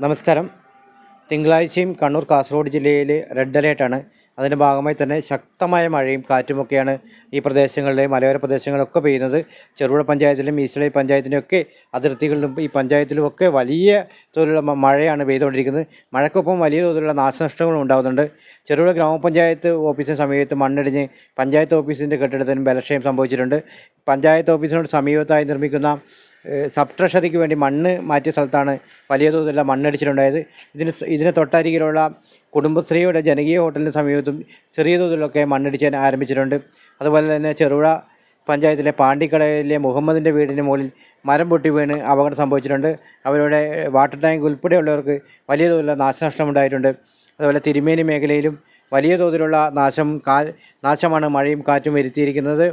നമസ്കാരം. തിങ്കളാഴ്ചയും കണ്ണൂർ കാസർഗോഡ് ജില്ലയിൽ റെഡ് അലേർട്ടാണ് അതിന്റെ ഭാഗമായി തന്നെ ശക്തമായ മഴയും കാറ്റുമൊക്കെയാണ് ഈ പ്രദേശങ്ങളിലെ മലയോര പ്രദേശങ്ങളിലൊക്കെ പെയ്യുന്നത്. ചെറുപുഴ പഞ്ചായത്തിലും ഈസ്റ്റളി പഞ്ചായത്തിന്റെയൊക്കെ അതിർത്തികളിലും ഈ പഞ്ചായത്തിലുമൊക്കെ വലിയ തോതിലുള്ള മഴയാണ് പെയ്തുകൊണ്ടിരിക്കുന്നത്. മഴക്കൊപ്പം വലിയ തോതിലുള്ള നാശനഷ്ടങ്ങളും ഉണ്ടാകുന്നുണ്ട് ചെറുപുഴ ഗ്രാമപഞ്ചായത്ത് ഓഫീസിന് സമീപത്ത് മണ്ണിടിഞ്ഞ് പഞ്ചായത്ത് ഓഫീസിന്റെ കെട്ടിടത്തിനും ബലക്ഷയം സംഭവിച്ചിട്ടുണ്ട്. പഞ്ചായത്ത് ഓഫീസിനോട് സമീപത്തായി നിർമ്മിക്കുന്ന സബ് ട്രഷറിക്ക് വേണ്ടി മണ്ണ് മാറ്റിയ സ്ഥലത്താണ് വലിയ തോതിലുള്ള മണ്ണിടിച്ചിലുണ്ടായത് ഇതിന് ഇതിന് തൊട്ടരികിലുള്ള കുടുംബശ്രീയുടെ ജനകീയ ഹോട്ടലിന് സമീപത്തും ചെറിയ തോതിലൊക്കെ മണ്ണിടിച്ചാൻ ആരംഭിച്ചിട്ടുണ്ട്. അതുപോലെ തന്നെ ചെറുപുഴ പഞ്ചായത്തിലെ പാണ്ടിക്കടയിലെ മുഹമ്മദിന്റെ വീടിന് മുകളിൽ മരം പൊട്ടി വീണ് അപകടം സംഭവിച്ചിട്ടുണ്ട്. അവരുടെ വാട്ടർ ടാങ്ക് ഉൾപ്പെടെയുള്ളവർക്ക് വലിയ തോതിലുള്ള നാശനഷ്ടമുണ്ടായിട്ടുണ്ട്. അതുപോലെ തിരുമേനി മേഖലയിലും വലിയ തോതിലുള്ള നാശം കാ നാശമാണ് മഴയും കാറ്റും വരുത്തിയിരിക്കുന്നത്.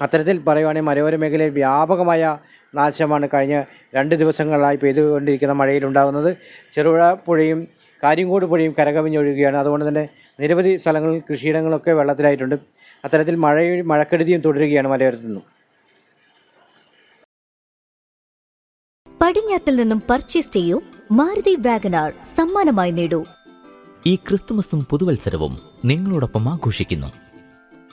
അത്തരത്തിൽ പറയുവാണെങ്കിൽ മലയോര മേഖലയിൽ വ്യാപകമായ നാശമാണ് കഴിഞ്ഞ രണ്ട് ദിവസങ്ങളായി പെയ്തുകൊണ്ടിരിക്കുന്ന മഴയിലുണ്ടാകുന്നത് ചെറുപുഴ പുഴയും കാര്യങ്കോട് പുഴയും കരകവിഞ്ഞൊഴുകുകയാണ്. അതുകൊണ്ട് തന്നെ നിരവധി സ്ഥലങ്ങളിൽ കൃഷിയിടങ്ങളൊക്കെ വെള്ളത്തിലായിട്ടുണ്ട്. അത്തരത്തിൽ മഴയും മഴക്കെടുതിയും തുടരുകയാണ് മലയോരത്തു നിന്നും. പടിഞ്ഞാത്തിൽ നിന്നും പർച്ചേസ് ചെയ്യൂ. മാരുതി വാഗനാർ സമ്മാനമായി നേടൂ. ഈ ക്രിസ്തുമസും പുതുവത്സരവും നിങ്ങളോടൊപ്പം ആഘോഷിക്കുന്നു.